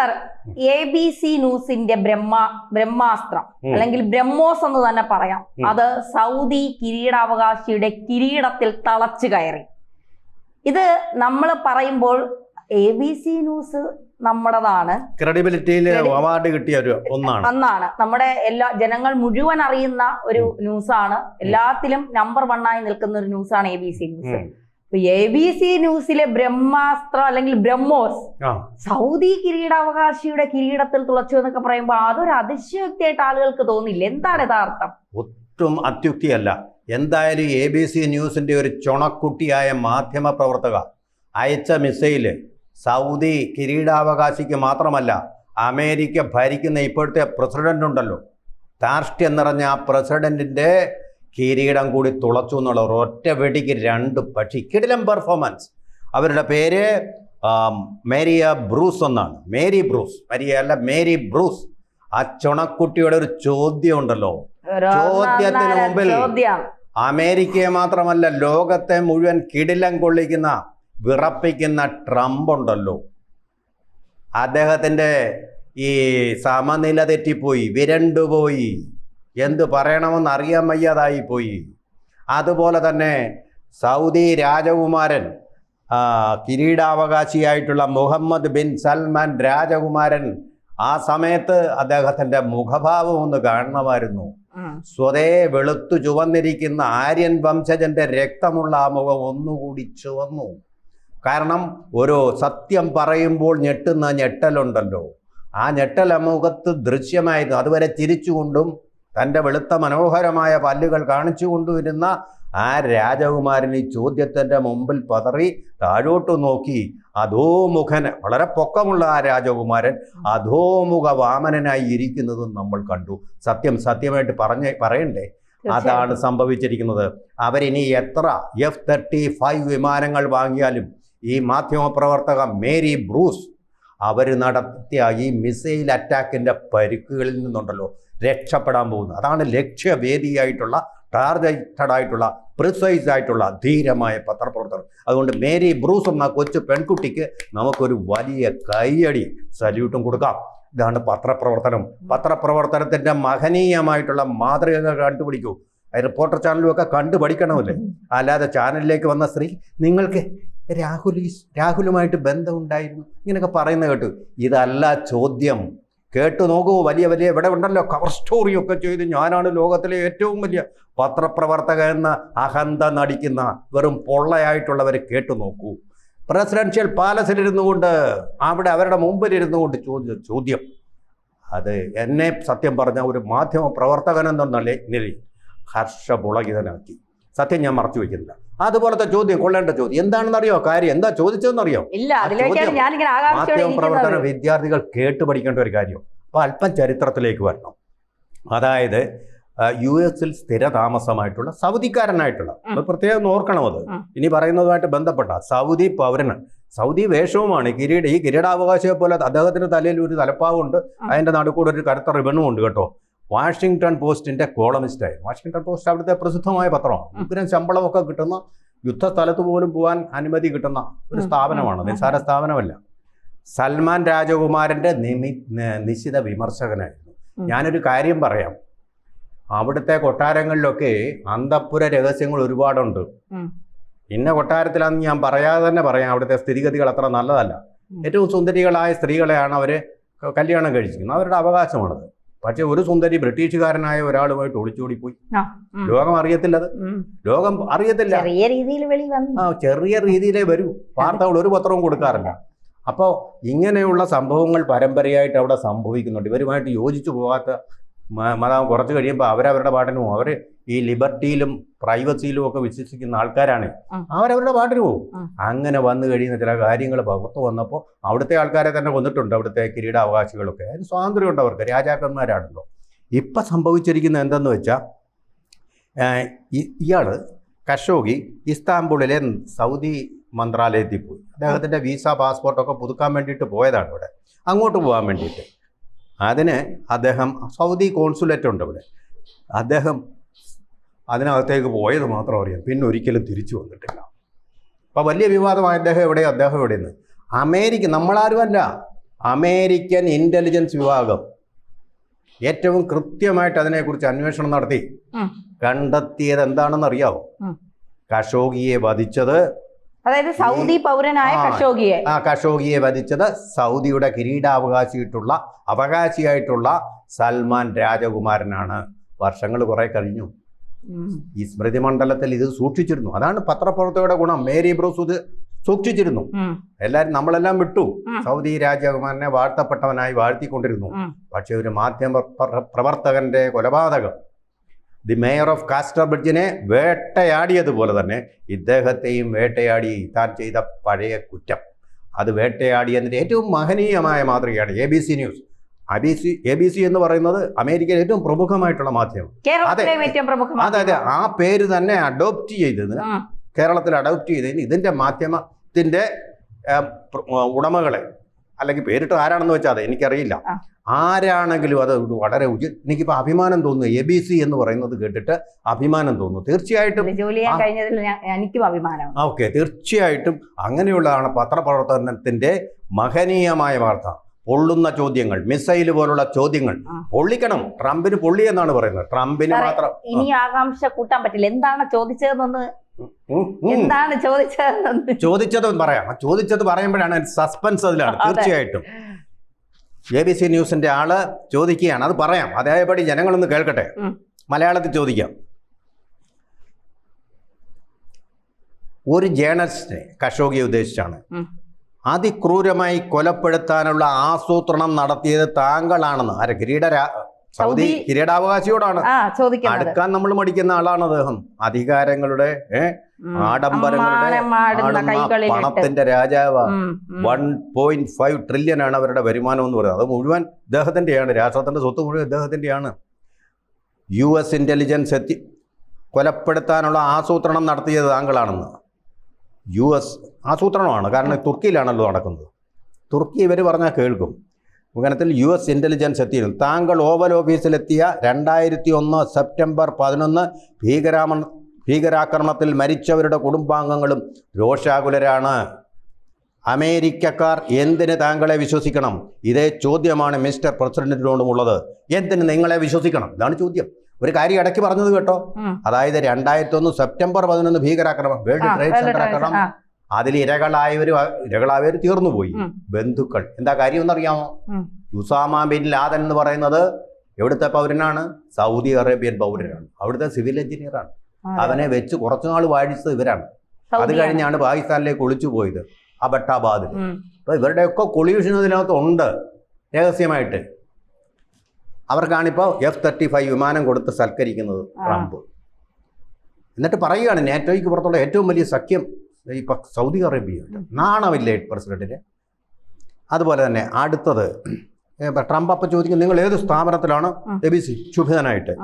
Sir A B C ന്യൂസിന്റെ ബ്രഹ്മ ബ്രഹ്മാസ്ത്രം അല്ലെങ്കിൽ ബ്രഹ്മോസ് എന്ന് തന്നെ പറയാം. അത് സൗദി കിരീടാവകാശിയുടെ കിരീടത്തിൽ തളച്ചു കയറി. ഇത് നമ്മൾ പറയുമ്പോൾ എ ബി സി ന്യൂസ് നമ്മുടേതാണ്. ക്രെഡിബിലിറ്റിയിൽ അവാർഡ് കിട്ടിയ ഒരു ഒന്നാണ്. ഒന്നാണ് നമ്മുടെ എല്ലാ ജനങ്ങൾ മുഴുവൻ അറിയുന്ന ഒരു ന്യൂസാണ് എല്ലാത്തിലും നമ്പർ വണ്ണായി നിൽക്കുന്ന ഒരു ന്യൂസാണ് A B C news A B C ന്യൂസിലെ ബ്രഹ്മാസ്ത്രം അല്ലെങ്കിൽ ബ്രഹ്മോസ് സൗദി കിരീടാവകാശിയുടെ കിരീടത്തിൽ തുളച്ചു എന്നൊക്കെ പറയുമ്പോൾ അതൊരു അതിശയോക്തിയായിട്ട് ആളുകൾക്ക് തോന്നില്ല എന്താണ് യഥാർത്ഥം? ഒട്ടും അത്യുക്തിയല്ല. എന്തായാലും എ ബി സി ന്യൂസിന്റെ ഒരു ചുണക്കുട്ടിയായ മാധ്യമ പ്രവർത്തക അയച്ച മിസൈൽ സൗദി കിരീടാവകാശിക്ക് മാത്രമല്ല അമേരിക്ക ഭരിക്കുന്ന ഇപ്പോഴത്തെ പ്രസിഡന്റ് ഉണ്ടല്ലോ ധാർഷ്ട്യം നിറഞ്ഞ ആ പ്രസിഡന്റിന്റെ കിരീടം കൂടി തുളച്ചു എന്നുള്ള ഒറ്റ വെടിക്ക് രണ്ട് പക്ഷി. കിടിലം പെർഫോമൻസ് അവരുടെ പേര് മേരി മേരിയ ബ്രൂസ് എന്നാണ്. Mary Bruce. മരിയ അല്ല മേരി ബ്രൂസ്. ആ ചുണക്കുട്ടിയുടെ ഒരു ചോദ്യം ഉണ്ടല്ലോ. ചോദ്യത്തിന് മുമ്പിൽ അമേരിക്കയെ മാത്രമല്ല ലോകത്തെ മുഴുവൻ കിടിലം കൊള്ളിക്കുന്ന വിറപ്പിക്കുന്ന ട്രംപ് ഉണ്ടല്ലോ. അദ്ദേഹത്തിന്റെ ഈ സമനില തെറ്റിപ്പോയി. വിരണ്ടുപോയി. എന്ത് പറയണമെന്ന് അറിയാൻ വയ്യാതായി പോയി അതുപോലെ തന്നെ സൗദി രാജകുമാരൻ കിരീടാവകാശിയായിട്ടുള്ള മുഹമ്മദ് ബിൻ സൽമാൻ രാജകുമാരൻ ആ സമയത്ത് അദ്ദേഹത്തിന്റെ മുഖഭാവം ഒന്ന് കാണണമായിരുന്നു. സ്വതേ വെളുത്തു ചുവന്നിരിക്കുന്ന ആര്യൻ വംശജന്റെ രക്തമുള്ള ആ മുഖം ഒന്നുകൂടി ചുവന്നു. കാരണം ഒരു സത്യം പറയുമ്പോൾ ഞെട്ടുന്ന ഞെട്ടലുണ്ടല്ലോ. ആ ഞെട്ടൽ ആ മുഖത്ത് ദൃശ്യമായിരുന്നു. അതുവരെ ചിരിച്ചുകൊണ്ടും തന്റെ വെളുത്ത മനോഹരമായ പല്ലുകൾ കാണിച്ചു കൊണ്ടുവരുന്ന ആ രാജകുമാരൻ ഈ ചോദ്യത്തിന്റെ മുമ്പിൽ പതറി താഴോട്ട് നോക്കി. അധോമുഖൻ വളരെ പൊക്കമുള്ള ആ രാജകുമാരൻ അധോമുഖ വാമനനായി ഇരിക്കുന്നതും നമ്മൾ കണ്ടു. സത്യം സത്യമായിട്ട് പറഞ്ഞ പറയണ്ടേ? അതാണ് സംഭവിച്ചിരിക്കുന്നത്. അവരിനി എത്ര എഫ് തേർട്ടി ഫൈവ് വിമാനങ്ങൾ വാങ്ങിയാലും ഈ മാധ്യമപ്രവർത്തക മേരി ബ്രൂസ് അവർ നടത്തിയ ഈ മിസൈൽ അറ്റാക്കിന്റെ പരിക്കുകളിൽ നിന്നുണ്ടല്ലോ. രക്ഷപ്പെടാൻ പോകുന്നത്. അതാണ് ലക്ഷ്യവേദിയായിട്ടുള്ള ടാർഗറ്റഡ് ആയിട്ടുള്ള പ്രിസൈസ് ആയിട്ടുള്ള ധീരമായ പത്രപ്രവർത്തകർ. അതുകൊണ്ട് മേരി ബ്രൂസ് എന്ന കൊച്ചു പെൺകുട്ടിക്ക് നമുക്കൊരു വലിയ കൈയടി സല്യൂട്ടും കൊടുക്കാം. ഇതാണ് പത്രപ്രവർത്തനം. പത്രപ്രവർത്തനത്തിന്റെ മഹനീയമായിട്ടുള്ള മാതൃകകൾ കണ്ടുപിടിക്കൂ. റിപ്പോർട്ടർ ചാനലും ഒക്കെ കണ്ടു അല്ലാതെ ചാനലിലേക്ക് വന്ന സ്ത്രീ നിങ്ങൾക്ക് രാഹുൽ രാഹുലുമായിട്ട് ബന്ധമുണ്ടായിരുന്നു? ഇങ്ങനെയൊക്കെ പറയുന്ന കേട്ടു. ഇതല്ല ചോദ്യം. കേട്ടു നോക്കൂ വലിയ വലിയ ഇവിടെ ഉണ്ടല്ലോ കവർ സ്റ്റോറിയൊക്കെ ചെയ്ത്. ഞാനാണ് ലോകത്തിലെ ഏറ്റവും വലിയ പത്രപ്രവർത്തക എന്ന അഹന്ത നടിക്കുന്ന വെറും പൊള്ളയായിട്ടുള്ളവർ കേട്ടു നോക്കൂ. പ്രസിഡൻഷ്യൽ പാലസിലിരുന്നു കൊണ്ട് അവിടെ അവരുടെ മുമ്പിലിരുന്നു കൊണ്ട് ചോദിച്ച ചോദ്യം. അത് എന്നെ സത്യം പറഞ്ഞ ഒരു മാധ്യമ പ്രവർത്തകനെന്ന നില- നിലയിൽ ഹർഷപുളകിതനാക്കി സത്യം ഞാൻ മറച്ചു വയ്ക്കുന്നില്ല അതുപോലത്തെ ചോദ്യം കൊള്ളേണ്ട ചോദ്യം. എന്താണെന്നറിയോ? കാര്യം എന്താ ചോദിച്ചതെന്നറിയോ? മാധ്യമ പ്രവർത്തന വിദ്യാർത്ഥികൾ കേട്ട് പഠിക്കേണ്ട ഒരു കാര്യം. അപ്പോൾ അല്പം ചരിത്രത്തിലേക്ക് വരണം. അതായത് യു എസിൽ സ്ഥിരതാമസമായിട്ടുള്ള സൗദിക്കാരനായിട്ടുള്ള പ്രത്യേകം ഓർക്കണം അത്. ഇനി പറയുന്നതുമായിട്ട് ബന്ധപ്പെട്ട സൗദി പൗരന് സൗദി വേഷവുമാണ്. കിരീട ഈ കിരീടാവകാശിയെ പോലെ അദ്ദേഹത്തിന്റെ തലയിൽ ഒരു തലപ്പാവുണ്ട്. അതിന്റെ നടുക്കൂടെ ഒരു കറുത്ത റിബണും ഉണ്ട് കേട്ടോ. വാഷിങ്ടൺ പോസ്റ്റിന്റെ കോളമിസ്റ്റ് ആയിരുന്നു. വാഷിങ്ടൺ പോസ്റ്റ് അവിടുത്തെ പ്രസിദ്ധമായ പത്രമാണ്. ഉഗ്രൻ ഉഗ്രം ശമ്പളമൊക്കെ കിട്ടുന്ന യുദ്ധ സ്ഥലത്ത് പോലും പോകാൻ അനുമതി കിട്ടുന്ന ഒരു സ്ഥാപനമാണ്. നിസ്സാര സ്ഥാപനമല്ല. സൽമാൻ രാജകുമാരന്റെ നിമി നിശ്ചിത വിമർശകനായിരുന്നു. ഞാനൊരു കാര്യം പറയാം. അവിടുത്തെ കൊട്ടാരങ്ങളിലൊക്കെ അന്തപ്പുര രഹസ്യങ്ങൾ ഒരുപാടുണ്ട്. ഇന്ന കൊട്ടാരത്തിലാണെന്ന് ഞാൻ പറയാതെ തന്നെ പറയാം. അവിടുത്തെ സ്ഥിതിഗതികൾ അത്ര നല്ലതല്ല. ഏറ്റവും സുന്ദരികളായ സ്ത്രീകളെയാണ് അവർ കല്യാണം കഴിച്ചിരിക്കുന്നത്. അവരുടെ അവകാശമാണത്. പക്ഷേ ഒരു സുന്ദരി ബ്രിട്ടീഷുകാരനായ ഒരാളുമായിട്ട് ഒളിച്ചോടി പോയി ആ, ഉം. ലോകം അറിയത്തില്ലത്. അത് ലോകം അറിയത്തില്ല. ചെറിയ രീതിയിൽ വെളി വന്നു. ആ ചെറിയ രീതിയിലേ വരൂ. വാർത്തകൾ ഒരു പത്രവും കൊടുക്കാറില്ല. അപ്പോൾ ഇങ്ങനെയുള്ള സംഭവങ്ങൾ പരമ്പരയായിട്ട് അവിടെ സംഭവിക്കുന്നുണ്ട്. ഇവരുമായിട്ട് യോജിച്ചു പോകാത്ത കുറച്ച് കഴിയുമ്പോൾ അവരവരുടെ പാട്ടിനും പോകും അവർ ഈ ലിബർട്ടിയിലും പ്രൈവസിയിലും ഒക്കെ വിശ്വസിക്കുന്ന ആൾക്കാരാണ്. അവരവരുടെ പാട്ടിന് പോകും അങ്ങനെ വന്നു കഴിയുന്ന ചില കാര്യങ്ങൾ പുറത്ത് വന്നപ്പോൾ അവിടുത്തെ ആൾക്കാരെ തന്നെ കൊന്നിട്ടുണ്ട് അവിടുത്തെ കിരീടാവകാശികളൊക്കെ. അതിന് സ്വാതന്ത്ര്യമുണ്ട് അവർക്ക് രാജാക്കന്മാരാണല്ലോ. ഇപ്പം സംഭവിച്ചിരിക്കുന്ന എന്തെന്ന് വെച്ചാൽ ഇയാൾ കഷോഗി ഇസ്താംബുളിലെ സൗദി മന്ത്രാലയത്തിൽ പോയി. അദ്ദേഹത്തിന്റെ വിസ പാസ്പോർട്ടൊക്കെ പുതുക്കാൻ വേണ്ടിയിട്ട് പോയതാണ് ഇവിടെ. അങ്ങോട്ട് പോകാൻ വേണ്ടിയിട്ട്. അതിന് അദ്ദേഹം സൗദി കോൺസുലേറ്റ് ഉണ്ട് ഇവിടെ. അദ്ദേഹം അതിനകത്തേക്ക് പോയത് മാത്രം അറിയാം. പിന്നെ ഒരിക്കലും തിരിച്ചു വന്നിട്ടില്ല. അപ്പോൾ വലിയ വിവാദമായ അദ്ദേഹം എവിടെ അദ്ദേഹം എവിടെയെന്ന്? അമേരിക്ക നമ്മളാരുമല്ല. അമേരിക്കൻ ഇന്റലിജൻസ് വിഭാഗം ഏറ്റവും കൃത്യമായിട്ട് അതിനെക്കുറിച്ച് അന്വേഷണം നടത്തി. കണ്ടെത്തിയത് എന്താണെന്ന് അറിയാവോ? കഷോഗിയെ വധിച്ചത് അതായത് സൗദി പൗരനായ കഷോഗിയെ ആ കഷോഗിയെ വധിച്ചത് സൗദിയുടെ കിരീടാവകാശിയിട്ടുള്ള അവകാശിയായിട്ടുള്ള സൽമാൻ രാജകുമാരനാണ്. വർഷങ്ങൾ കുറെ കഴിഞ്ഞു. ഈ സ്മൃതി മണ്ഡലത്തിൽ ഇത് സൂക്ഷിച്ചിരുന്നു. അതാണ് പത്രപ്രവർത്തകരുടെ ഗുണം. മേരി ബ്രൂസ് ഇത് സൂക്ഷിച്ചിരുന്നു. എല്ലാരും നമ്മളെല്ലാം വിട്ടു. സൗദി രാജകുമാരനെ വാഴ്ത്തപ്പെട്ടവനായി വാഴ്ത്തിക്കൊണ്ടിരുന്നു. പക്ഷെ ഒരു മാധ്യമ പ്രവർത്തകന്റെ കൊലപാതകം. ദി മേയർ ഓഫ് കാസ്റ്റർ ബ്രിഡ്ജിനെ വേട്ടയാടിയതുപോലെ തന്നെ ഇദ്ദേഹത്തെയും വേട്ടയാടി താൻ ചെയ്ത പഴയ കുറ്റം. അത് വേട്ടയാടിയതിന്റെ ഏറ്റവും മഹനീയമായ മാതൃകയാണ് A B C news A B A B C എന്ന് പറയുന്നത് അമേരിക്കയിലെ ഏറ്റവും പ്രമുഖമായിട്ടുള്ള മാധ്യമം. പ്രമുഖ അതെ. അതെ ആ പേര് തന്നെ അഡോപ്റ്റ് ചെയ്തതിന് കേരളത്തിൽ അഡോപ്റ്റ് ചെയ്തതിന് ഇതിന്റെ മാധ്യമത്തിന്റെ ഉടമകളെ അല്ലെങ്കിൽ പേരിട്ട് ആരാണെന്ന് വെച്ചാൽ അതെ എനിക്കറിയില്ല. ആരാണെങ്കിലും അത് വളരെ ഉചിത എനിക്കിപ്പോൾ അഭിമാനം തോന്നുന്നു. എ ബി സി എന്ന് പറയുന്നത് കേട്ടിട്ട് അഭിമാനം തോന്നുന്നു. തീർച്ചയായിട്ടും അഭിമാനം ജോലി ചെയ്യാൻ കഴിഞ്ഞതിൽ എനിക്കും അഭിമാനമാണ്. ഓക്കെ. തീർച്ചയായിട്ടും അങ്ങനെയുള്ളതാണ് പത്രപ്രവർത്തനത്തിന്റെ മഹനീയമായ വാർത്ത. പൊള്ളുന്ന ചോദ്യങ്ങൾ മിസൈൽ പോലുള്ള ചോദ്യങ്ങൾ. പൊള്ളിക്കണം. ട്രംപിന് പൊള്ളി എന്നാണ് പറയുന്നത്. ട്രംപിന് മാത്രം ഇനി ആകാംക്ഷ കൂട്ടാൻ പറ്റില്ല. എന്താണ് ചോദിച്ചതെന്നൊന്ന്. എന്താണ് ചോദിച്ചതെന്നൊന്ന് ചോദിച്ചത് പറയാം. ചോദിച്ചത് പറയുമ്പോഴാണ് സസ്പെൻസ് അതിലാണ്. തീർച്ചയായിട്ടും. എ ബി സി ന്യൂസിന്റെ ആൾ ചോദിക്കുകയാണ്. അത് പറയാം. അതേപടി ജനങ്ങളൊന്ന് കേൾക്കട്ടെ. മലയാളത്തിൽ ചോദിക്കാം. ഒരു ജേണലിസ്റ്റ് കഷോഗിയെ ഉദ്ദേശിച്ചാണ്. അതിക്രൂരമായി കൊലപ്പെടുത്താനുള്ള ആസൂത്രണം നടത്തിയത് താങ്കളാണെന്ന്. ആരെ കിരീട സൗദി കിരീടാവകാശിയോടാണ്. അടുക്കാൻ നമ്മൾ മടിക്കുന്ന ആളാണ് അദ്ദേഹം. അധികാരങ്ങളുടെ ആഡംബരങ്ങളുടെ പണത്തിന്റെ രാജാവ്. വൺ പോയിന്റ് ഫൈവ് ട്രില്യൺ ആണ് അവരുടെ വരുമാനം എന്ന് പറയുന്നത്. അത് മുഴുവൻ ഇദ്ദേഹത്തിന്റെയാണ്. രാഷ്ട്രത്തിന്റെ സ്വത്ത് മുഴുവൻ ഇദ്ദേഹത്തിന്റെയാണ്. യു എസ് ഇന്റലിജൻസ് എത്തി കൊലപ്പെടുത്താനുള്ള ആസൂത്രണം നടത്തിയത് താങ്കളാണെന്ന്. U S ആസൂത്രണമാണ്. കാരണം തുർക്കിയിലാണല്ലോ നടക്കുന്നത്. തുർക്കി ഇവർ പറഞ്ഞാൽ കേൾക്കും. ഇങ്ങനത്തിൽ യു എസ് ഇന്റലിജൻസ് എത്തിയിരുന്നു. താങ്കൾ ഓവൽ ഓഫീസിലെത്തിയ രണ്ടായിരത്തി ഒന്ന് സെപ്റ്റംബർ പതിനൊന്ന് ഭീകരാമ ഭീകരാക്രമണത്തിൽ മരിച്ചവരുടെ കുടുംബാംഗങ്ങളും രോഷാകുലരാണ്. അമേരിക്കക്കാർ എന്തിന് താങ്കളെ വിശ്വസിക്കണം? ഇതേ ചോദ്യമാണ് മിസ്റ്റർ പ്രസിഡന്റിനോടുമുള്ളത് എന്തിന് നിങ്ങളെ വിശ്വസിക്കണം? ഇതാണ് ചോദ്യം. ഒരു കാര്യം ഇടയ്ക്ക് പറഞ്ഞത് കേട്ടോ. അതായത് രണ്ടായിരത്തി ഒന്ന് സെപ്റ്റംബർ പതിനൊന്ന് ഭീകരാക്രമണം വേൾഡ് ട്രേഡ് സെന്റർ ആക്രമണം. അതിൽ ഇരകളായവർ ഇരകളായവർ തീർന്നുപോയി. ബന്ധുക്കൾ. എന്താ കാര്യം എന്നറിയാമോ? ഉസാമ ബിൻ ലാദൻ എന്ന് പറയുന്നത് എവിടുത്തെ പൗരനാണ്? Saudi Arabian പൗരനാണ്. അവിടുത്തെ സിവിൽ എഞ്ചിനീയറാണ് അവനെ വെച്ച് കുറച്ചു നാൾ വാഴിച്ചത് ഇവരാണ്. അത് കഴിഞ്ഞാണ് പാകിസ്ഥാനിലേക്ക് ഒളിച്ചു പോയത് ആ ബട്ടാബാദിൽ അപ്പൊ ഇവരുടെയൊക്കെ കൊളിയൂഷൻ ഇതിനകത്ത് ഉണ്ട് രഹസ്യമായിട്ട്. അവർക്കാണിപ്പോൾ എഫ് തേർട്ടി ഫൈവ് വിമാനം കൊടുത്ത് സൽക്കരിക്കുന്നത് ട്രംപ്. എന്നിട്ട് പറയുകയാണ് നാറ്റോയ്ക്ക് പുറത്തുള്ള ഏറ്റവും വലിയ സഖ്യം ഇപ്പം സൗദി അറേബ്യ നാണമില്ലേ പ്രസിഡന്റിന്? അതുപോലെ തന്നെ അടുത്തത് ട്രംപ് അപ്പം ചോദിക്കും നിങ്ങൾ ഏത് സ്ഥാപനത്തിലാണ്. എ ബി സി ശുഭിതനായിട്ട്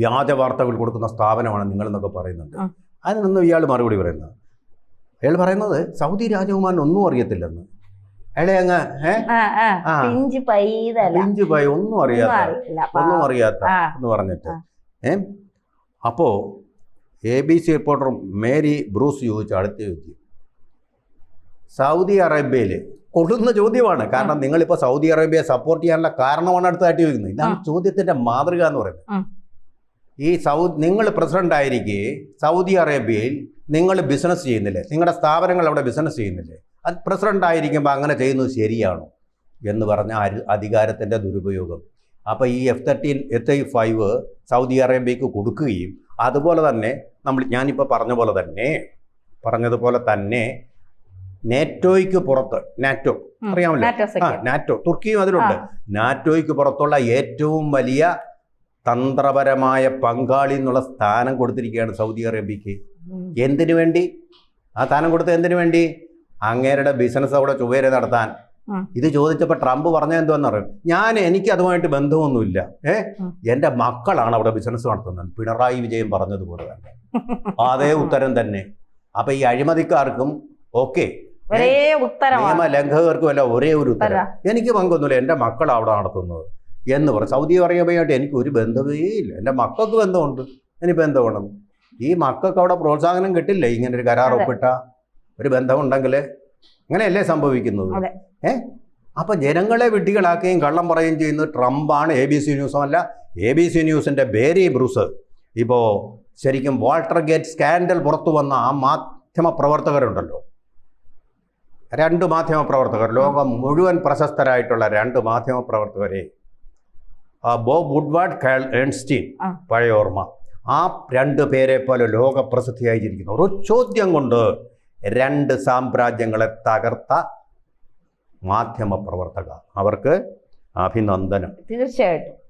വ്യാജ വാർത്തകൾ കൊടുക്കുന്ന സ്ഥാപനമാണ് നിങ്ങളെന്നൊക്കെ പറയുന്നുണ്ട്. അതിനൊന്നും ഇയാൾ മറുപടി പറയുന്നത്. അയാൾ പറയുന്നത് സൗദി രാജകുമാരൻ ഒന്നും അറിയത്തില്ലെന്ന്. പിഞ്ച് പിഞ്ചു പോയി ഒന്നും അറിയാത്ത ഒന്നും അറിയാത്ത എന്ന് പറഞ്ഞിട്ട്. ഏ? അപ്പോ A B C reporter Mary Bruce ചോദിച്ച അടുത്ത ചോദ്യം. സൗദി അറേബ്യയിൽ കൊള്ളുന്ന ചോദ്യമാണ്. കാരണം നിങ്ങളിപ്പോൾ സൗദി അറേബ്യയെ സപ്പോർട്ട് ചെയ്യാനുള്ള കാരണമാണ് അടുത്തായിട്ട് ചോദിക്കുന്നത്. ഇതാണ് ചോദ്യത്തിന്റെ മാതൃക എന്ന് പറയുന്നത്. ഈ സൗദി നിങ്ങൾ പ്രസിഡന്റ് ആയിരിക്കെ സൗദി അറേബ്യയിൽ നിങ്ങൾ ബിസിനസ് ചെയ്യുന്നില്ലേ? നിങ്ങളുടെ സ്ഥാപനങ്ങൾ അവിടെ ബിസിനസ് ചെയ്യുന്നില്ലേ? അത് പ്രസിഡന്റ് ആയിരിക്കുമ്പോൾ അങ്ങനെ ചെയ്യുന്നത് ശരിയാണോ എന്ന് പറഞ്ഞ അരി- അധികാരത്തിന്റെ ദുരുപയോഗം. അപ്പോൾ ഈ F thirteen F I five Saudi അറേബ്യക്ക് കൊടുക്കുകയും അതുപോലെ തന്നെ നമ്മൾ ഞാനിപ്പോൾ പറഞ്ഞ പോലെ തന്നെ പറഞ്ഞതുപോലെ തന്നെ നാറ്റോയ്ക്ക് പുറത്ത് നാറ്റോ അറിയാമല്ലോ? ആ നാറ്റോ തുർക്കിയും അതിലുണ്ട്. നാറ്റോയ്ക്ക് പുറത്തുള്ള ഏറ്റവും വലിയ തന്ത്രപരമായ പങ്കാളി എന്നുള്ള സ്ഥാനം കൊടുത്തിരിക്കുകയാണ് സൗദി അറേബ്യക്ക്. എന്തിനു വേണ്ടി? ആ സ്ഥാനം കൊടുത്തത് എന്തിനു വേണ്ടി? അങ്ങേരുടെ ബിസിനസ് അവിടെ ചുവരെ നടത്താൻ. ഇത് ചോദിച്ചപ്പോൾ ട്രംപ് പറഞ്ഞ എന്തുവെന്ന് പറയും ഞാൻ എനിക്ക് അതുമായിട്ട് ബന്ധമൊന്നുമില്ല. ഏ. എന്റെ മക്കളാണ് അവിടെ ബിസിനസ് നടത്തുന്നത്. പിണറായി വിജയൻ പറഞ്ഞതുപോലെ തന്നെ. അതേ ഉത്തരം തന്നെ. അപ്പൊ ഈ അഴിമതിക്കാർക്കും ഓക്കെ. ഒരേ ലംഘകർക്കും അല്ല ഒരേ ഒരു ഉത്തരം. ഉത്തരം. എനിക്ക് പങ്കൊന്നുമില്ല. എന്റെ മക്കൾ അവിടെ നടത്തുന്നത് എന്ന് പറയും സൗദി അറേബ്യയായിട്ട് എനിക്ക് ഒരു ബന്ധമേ ഇല്ല. എന്റെ മക്കൾക്ക് ബന്ധമുണ്ട്. എനിക്ക് ബന്ധമുണ്ട് ഈ മക്കൾക്ക് അവിടെ പ്രോത്സാഹനം കിട്ടില്ല? ഇങ്ങനെ ഒരു കരാർ ഒപ്പിട്ട? ഒരു ബന്ധമുണ്ടെങ്കിൽ അങ്ങനെയല്ലേ സംഭവിക്കുന്നത്. ഏ? അപ്പം ജനങ്ങളെ വിഡ്ഢികളാക്കുകയും കള്ളം പറയുകയും ചെയ്യുന്നത് ട്രംപാണ് എ ബി സി ന്യൂസും അല്ല എ ബി സി ന്യൂസിന്റെ ബേരി ബ്രൂസ്. ഇപ്പോൾ ശരിക്കും വാൾട്ടർ ഗേറ്റ് സ്കാൻഡൽ പുറത്തു വന്ന ആ മാധ്യമ പ്രവർത്തകരുണ്ടല്ലോ. രണ്ട് മാധ്യമ പ്രവർത്തകർ ലോകം മുഴുവൻ പ്രശസ്തരായിട്ടുള്ള രണ്ട് മാധ്യമ പ്രവർത്തകരെ. ആ ബോബ് വുഡ്വാർഡ് കയൽ ഏൺസ്റ്റീൻ. പഴയ ഓർമ്മ. ആ രണ്ട് പേരെ പോലെ ലോക പ്രസിദ്ധിയായിരിക്കുന്നു ഒരു ചോദ്യം കൊണ്ട് രണ്ട് സാമ്രാജ്യങ്ങളെ തകർത്ത മാധ്യമ പ്രവർത്തക അവർക്ക് അഭിനന്ദനം. തീർച്ചയായിട്ടും.